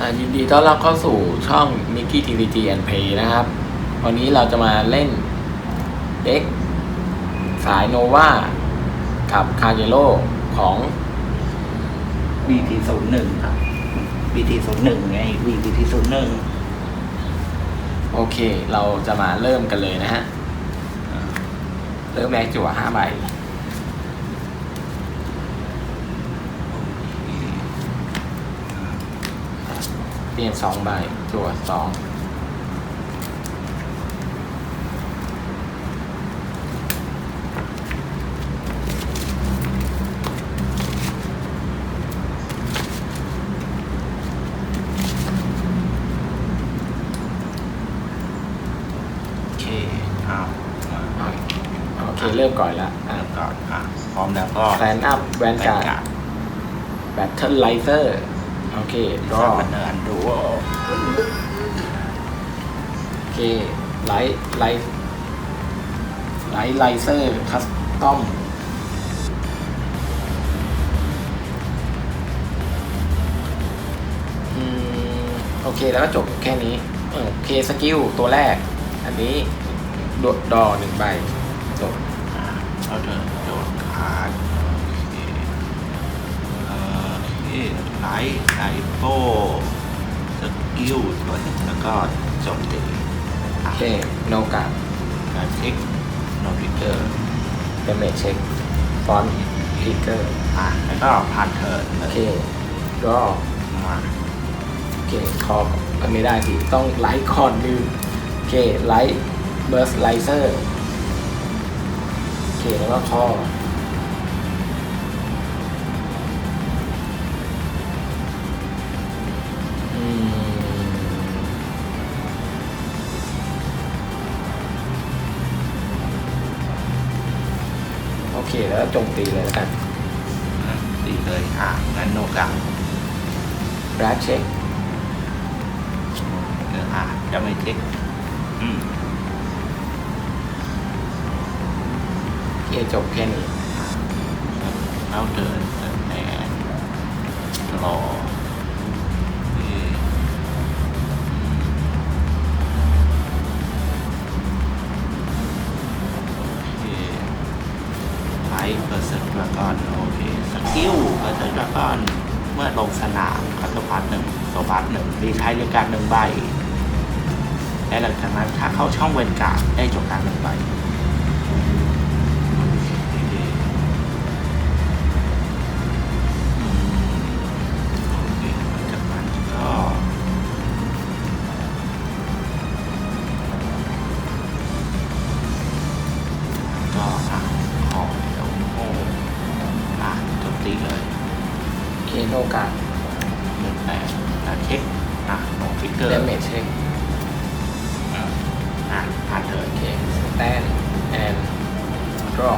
อ่ายินดีต้อนรับเข้าสู่ช่อง Nicky TVG and Play นะครับ วันนี้เราจะมาเล่นเด็กสายโนวากับคาเยโลของ BT ศูนย์หนึ่งครับ BT ศูนย์หนึ่งไง BT ศูนย์หนึ่งโอเค เราจะมาเริ่มกันเลยนะฮะ เริ่มแรกจั่วห้าใบ เปลี่ยนสองใบจั่วสองโอเคอ้าวมาโอเคเริ่มก่อนละอะเริ่มก่อนอะพร้อมแล้วก็แฟนอัพแวนแบการ์ดการ์ดแบทเทิลไลเซอร์ โอเค ก็ก็บันเนินดูโอเคไลท์ไลท์ไลท์ไลเซอร์คัสตอมอืมโอเค แล้วก็จบแค่นี้ โอเค สกิล ตัวแรก อันนี้โดดดอหนึ่งใบจบเอาเถอะโดดขาด ไลท์ไลท์โป้สกิลตัวหนึ่งแล้วก็โจมตีโอเคโนกาการเช็คโนติเกอร์เดเมจเช็คฟอนต์ทิกเกอร์อะแล้วก็ผ่านเทิร์นโอเคก็มาโอเคคอมันไม่ได้สิต้องไลท์คอนลืมโอเคไลท์เบิร์สไลเซอร์โอเคแล้วก็คอ เคแล้วโจมตีเลยแล้วกันอะดีเลยอะงั้นโนกังรัดเช็คเอออะจะไม่เช็คอืมโอเคจบแค่นี้ เอาเดินเดินแอนรอ ไลท์เปอร์เซ็นต์ดราก้อนโอเคสกิลเปอร์เซ็นต์ดราก้อนเมื่อลงสนามคัตเตพาร์ทหนึ่งโซพาร์ทหนึ่งรีใช้เรียกการหนึ่งใบและหลังจากนั้นถ้าเข้าช่องเวนการ์ดได้จบการหนึ่งใบ โอเคโนกาหนึ่งแปดอะเช็คอะลงฟิกเกอร์เดเมจเช็คอะอะผ่านเถิดโอเคสแตนแอนดรอ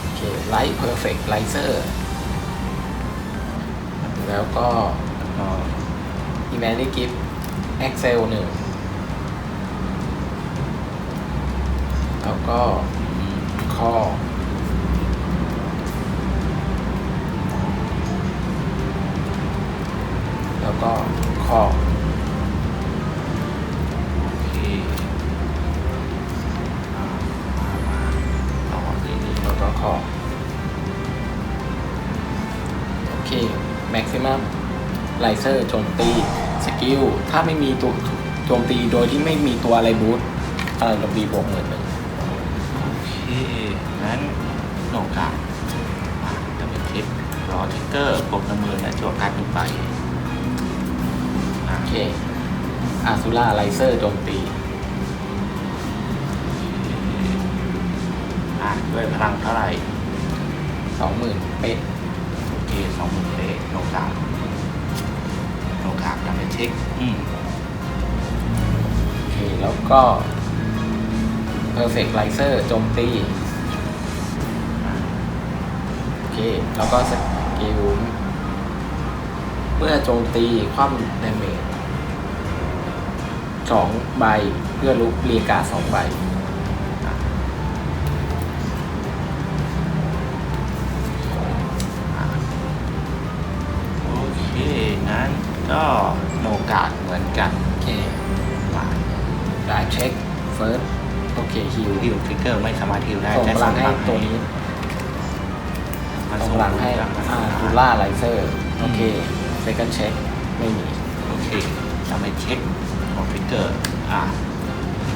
โอเคไลท์เพอร์เฟกต์ไลเซอร์แล้วก็แล้วก็อีแมน y กิฟต์เอ็กเซลหนึ่งแล้วก็อืมคอ แล้วก็คอโอเคอะมามาต่อเรื่อยแล้วก็คอโอเคแม็กซิมัมไลเซอร์โจมตีสกิลถ้าไม่มีตัวโจมตีโดยที่ไม่มีตัวอะไรบูทพลังโจมตีบวกหมื่นหนึ่งโอเคงั้นโนกาอะจะเป็นทิปรอทิกเกอร์ปกน้ำมือและจั่วการ์ดหนึ่งใบ โอเคอาซูล่าไลเซอร์โจมตีอะด้วยพลังเท่าไหร่สองหมื่นเป๊ะโอเคสองหมื่นเลโนกาโนกาจะเป็นเช็ค อืมโอเค แล้วก็ Perfect Lizer โจมตีอะโอเค แล้วก็สกิล เมื่อโจมตีคว่ำดาเมจสองใบเพื่อลุกเรียกาสองใบอะอะนั้นก็โนกาดเหมือนกัน โอเคมาได้เช็คเฟิร์สโอเคฮิวฮิวทริกเกอร์ไม่สามารถฮิวได้ส่งแต่พลังให้ส่ตัวนี้มันส่งส่งพลังให้พลังอ่าให้ทูล่าไลเซอร์ โอเค เซคันเช็คไม่มี โอเคจะไปเช็คของทริกเกอร์ อะ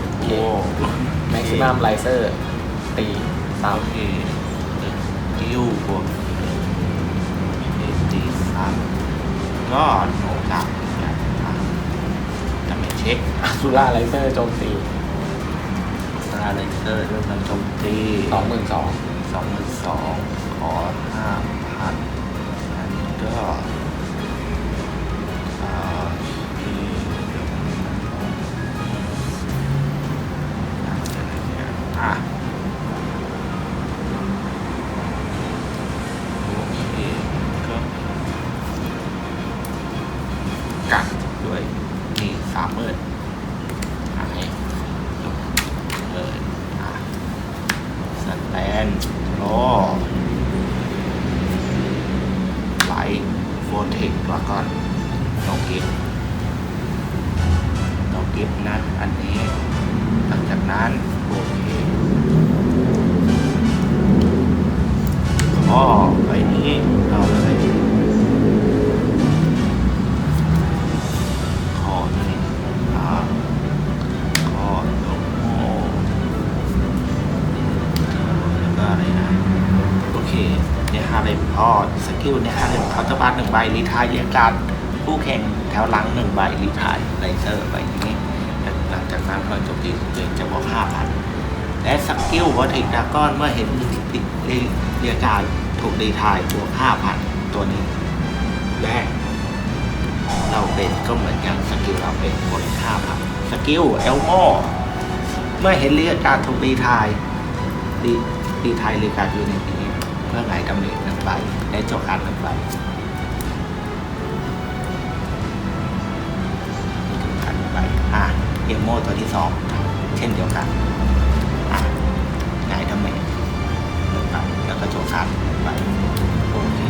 โอเคโอ้แม็กซิมัมไลเซอร์ตีสามโอเคฮิวบวกเอจีสามก็โนกาดเหมือนกันอะจะไปเช็คทูล่าไลเซอร์โจมตีซาเลเซอร์ด้วยมันโจมตีสองหมื่นสองสองหมื่นสองขอห้าพันอันนี้ก็ โนกิฟโนกิฟนะอันนี้ หลังจากนั้นโอเคก็ไปนี้เราเลยขอนี่อ่าขอโลโก้แล้วก็อะไรนะโอเคเนี่ยฮาเลมพอสกิลเนี่ยฮาเลมเขาจะบาร์หนึ่งใบรีทายเรียการ ผู้แข่งแถวหลังหนึ่งใบรีทายไลเซอร์ใบนี้หลังจากนั้นพอจบตีตัวเองจะบอกห้าพันและสกิลวอติกดาก้อนเมื่อเห็นติดเรียกาถูกรีทายบวกห้าพันตัวนี้ และเราเป็นก็เหมือนกันสกิลเราเป็นบวกห้าพันสกิลเอลโมเมื่อเห็นเรียกาถูกรีทายดีดีไทยหรือการยูนิตนี้เพื่อไงกำเนิดหนึ่งใบและจบการหนึ่งใบ เอโมตัวที่สองเช่นเดียวกันอะไงกำเนิดหนึ่งใบแล้วก็จบการหนึ่งใบโอเค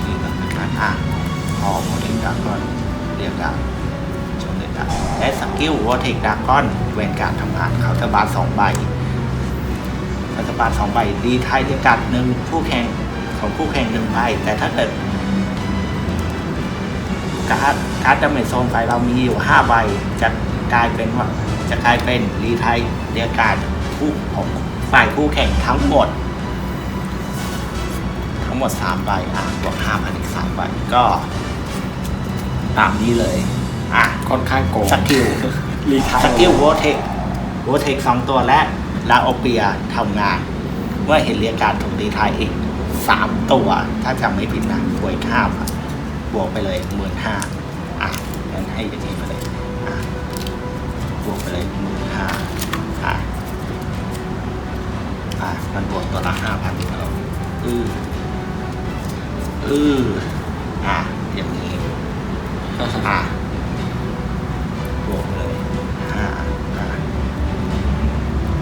ที่หลังจากนั้นอะพอโมเดลดากอนเรียกกันชมเลยนะและสกิลวอเทคดากอนเวนการทำงานเคาน์เตอร์บาร์สองใบเคาน์เตอร์บาร์สองใบดีไทยเรียกการหนึ่งผู้แข่งของผู้แข่งหนึ่งใบแต่ถ้าเกิด การ์ดการ์ดดาเมจโซนไปเรามีอยู่ห้าใบจะกลายเป็นว่าจะกลายเป็นรีไทยเรียกการผู้ของฝ่ายผู้แข่งทั้งหมด ทั้งหมดสามใบอะบวกห้าพันอีกสามใบก็ ตามนี้เลย อะค่อนข้างโกงสกิลรีทายสกิลโวเทคโวเทคสองตัวและลาโอเปียทำงาน เมื่อเห็นเรียกการถูกดีทายอีกสามตัว ถ้าจำไม่ผิดนะบวกห้าพัน บวกไปเลยหมื่นห้าอะงั้นให้อย่างนี้ไปเลยอะบวกไปเลยหมื่นห้าอะอะมันบวกตัวละห้าพันแล้วอืออืออะอย่างนี้อะบวกเลยห้าอะ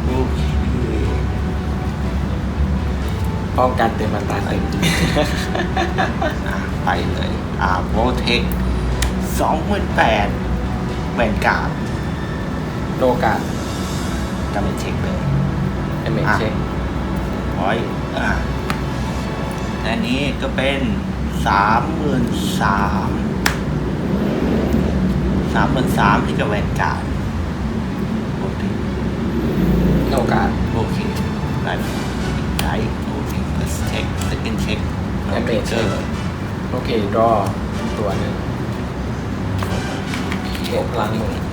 โอเคป้องกันเต็มอัตราเต็มอะไปเลยอ่าโว เทคสองหมื่นแปดแวนการ์ดโลกาจะไปเช็คเลยเอเมเช็คร้อยอะและนี้ก็เป็นสามหมื่นสามสามหมื่นสามที่กับแวนการ์ดโอเคโลกาโอเคได้ได้โอเค first check second check no Damage trigger โอเครอตัวหนึ่งเก็บพ ลังห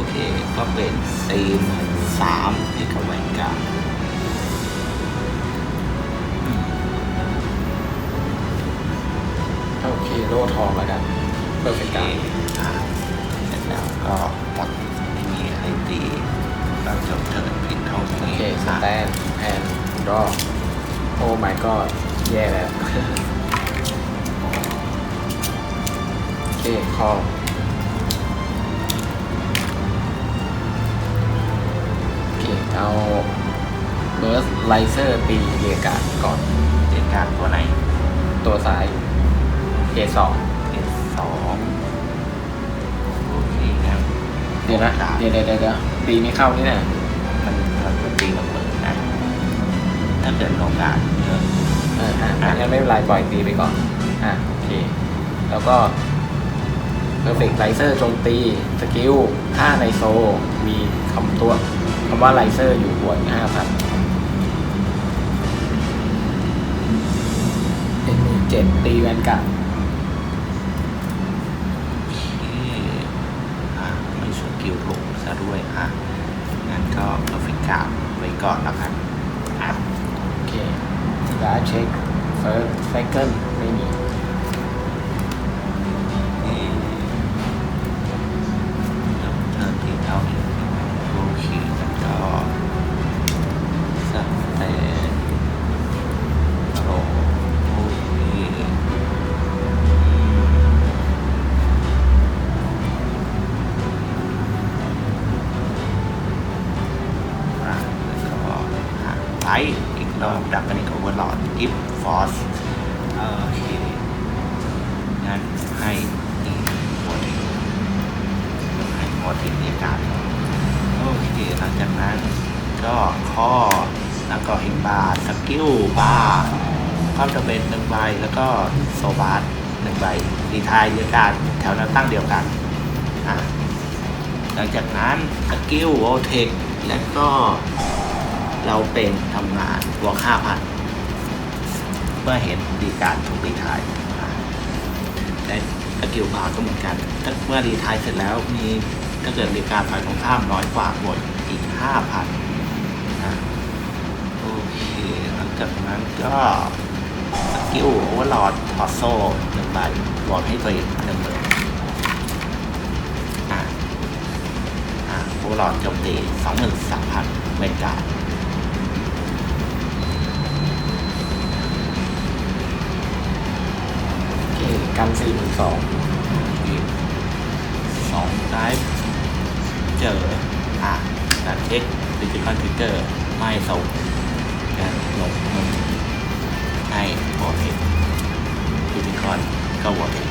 โอเค ก็เป็นสี่หมื่นสามให้กับแวนการโอเคโล่ทองแล้วกันเปิดเป็นกาแล้วก็หมดไม่มีอะไรตีเราจบเทินพินเท่านี้โอเคสแตนแอนด์ดอโอ้ my god แย่แล้ว โอเคคอ เคเอาเบิร์สไลเซอร์ตีเรียกการดก่อน เจ็ดการตัวไหน ตัวซ้ายเกสองเอ็สองโอเคครับเดี๋ยวนะเดี๋ยวเดี๋ยวเดี๋ยวเดี๋ยวตีไม่เข้านี่นะมันมันเป็นตีกับเปิดนะถ้าเกิดโอกาสเยอะเอออะงั้นไม่เป็นไรปล่อยตีไปก่อน อะโอเค แล้วก็ Perfect Riser โจมตี สกิลถ้าในโซ มีคำตัว คำว่า Riser อยู่บน5,000เป็นหมื่นเจ็ดตีแวนกัดโอเคอะไม่สกิลลงซะด้วยอะงั้นก็เพอร์เฟกการไว้ก่อนแล้วกันอะโอเคแล้วเช็ค First Second ไม่มี สกิลบาร์ความจะเป็นหนึ่งใบแล้วก็โซบาร์หนึ่งใบดีทายเดียวกันแถวแนตั้งเดียวกันอะหลังจากนั้นสกิลโอลเทคและก็เราเป็นทำงานบวกห้าพันเมื่อเห็นดีการถูกดีทายและสกิลบาร์ก็เหมือนกันถ้าเมื่อดีทายเสร็จแล้วมีถ้าเกิดดีการฝ่ายตรงข้ามน้อยกว่าบวกอีกห้าพันโอเคหลัง จากนั้นก็สกิลโอเวอร์ลอดถอดโซ่หนึ่งใบบวกให้ตัวเองหนึ่งหมื่นอ่าอ่าโอหลอดโจมตีสองหมื่นสามพันเมกาโอเคกันสี่หมื่นสองสองได้เจอ อ่าการเช็คดิจิตอลทิกเกอร์ไม่ส่ง การลงเงินให้โอเทคดิจิตอลก็โอเทค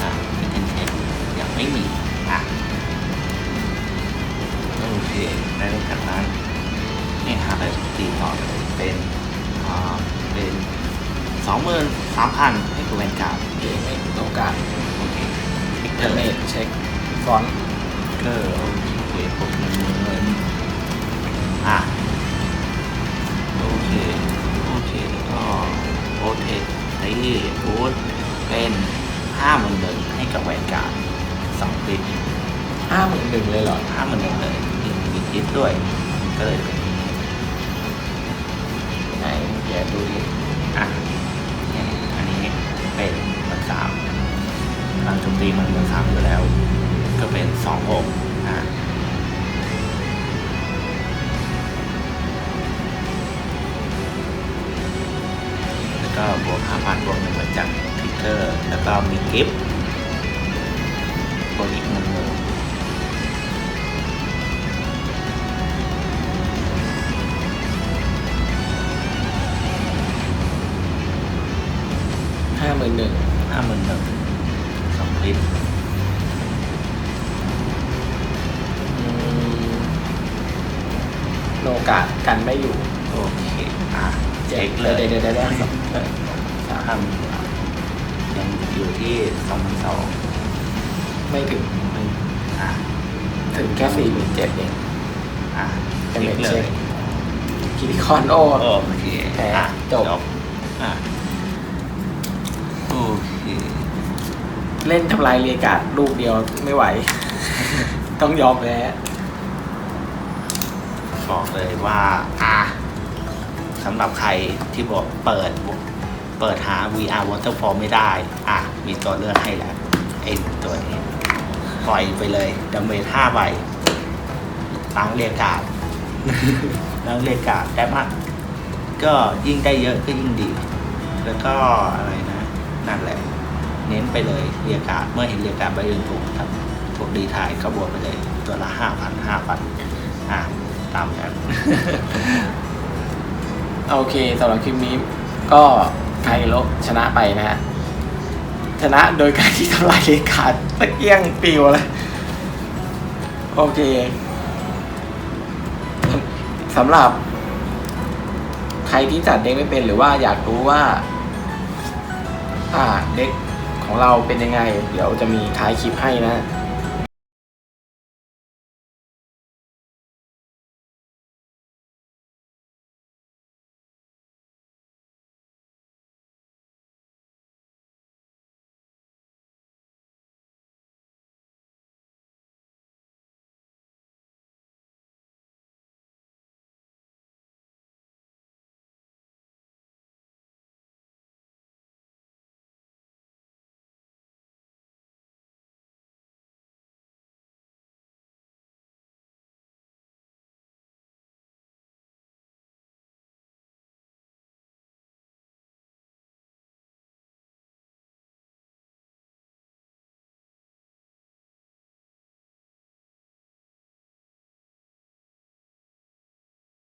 อ่าเป็นเทนเช็คยังไม่มีอะโอเคในหลังจากนั้นนี่หาอะไรตีต่อเป็นอ่าเป็นสองหมื่นสามพันให้กับแวนการ์ดโอเคไม่โอกาสโอเคคลิกเทอร์เนเนตเช็คฟอนต์เกอร์ ไอ้บูธเป็นห้าหมื่นหนึ่งให้กับแวนการ์ดสองปิดห้าหมื่นหนึ่งเลยเหรอห้าหมื่นหนึ่งเลยมีมีคิดด้วย ก็เลยเป็นไหนเดี๋ยวดูดิอะเนี่ยอันนี้เป็นมันสามพลังโจมตีมันมันสามอยู่แล้ว ก็เป็นสองหกอะ ก็บวกห้าพันบวกหนึ่งเหมือนจากทิกเกอร์แล้วก็มีกิฟต์บวกอีกหนึ่งหมื่นห้าหมื่นหนึ่งห้าหมื่นหนึ่งสองลิตรโนกาสกันไม่อยู่ โอเค อะ เช็คเลยเดี๋ยวเดี๋ยวเดี๋ยวเดี๋ยวสามพันยังอยู่ที่สองพันสองไม่ถึงอะถึงแค่สี่หมื่นเจ็ดเองอะเป็นเช็คเลเลยเช็ยคคิริคอนโอโอเคแพ้อะจบอะโอเคเล่นทำลายเรียกาดลูกเดียวไม่ไหว ต้องยอมแพ้บอกเลยว่า อะ สำหรับใครที่บอกเปิดเปิดหา VR Waterfall ไม่ได้ อะ มีตัวเลือกให้แล้วไอ้ตัวนี้ ปล่อยไปเลยดาเมจห้าใบล้างเรียกการ์ดล้างเรียกการ์ดได้มากก็ยิ่งได้เยอะก็ยิ่งดี แล้วก็อะไรนะ นั่นแหละ เน้นไปเลยเรียกการ์ดเมื่อเห็นเรียกการ์ดใบอื่นถูกครับถูกดีทายก็บวกไปเลย ตัวละห้าพันห้าพันอะตามนั้น โอเคสำหรับคลิปนี้ก็ไคโลชนะไปนะฮะ ชนะโดยการที่ทำลายเลขาดตะเกียงปิวเลยโอเคสำหรับ ใครที่จัดเด็กไม่เป็นหรือว่าอยากรู้ว่าอ่าเด็กของเราเป็นยังไง เดี๋ยวจะมีท้ายคลิปให้นะ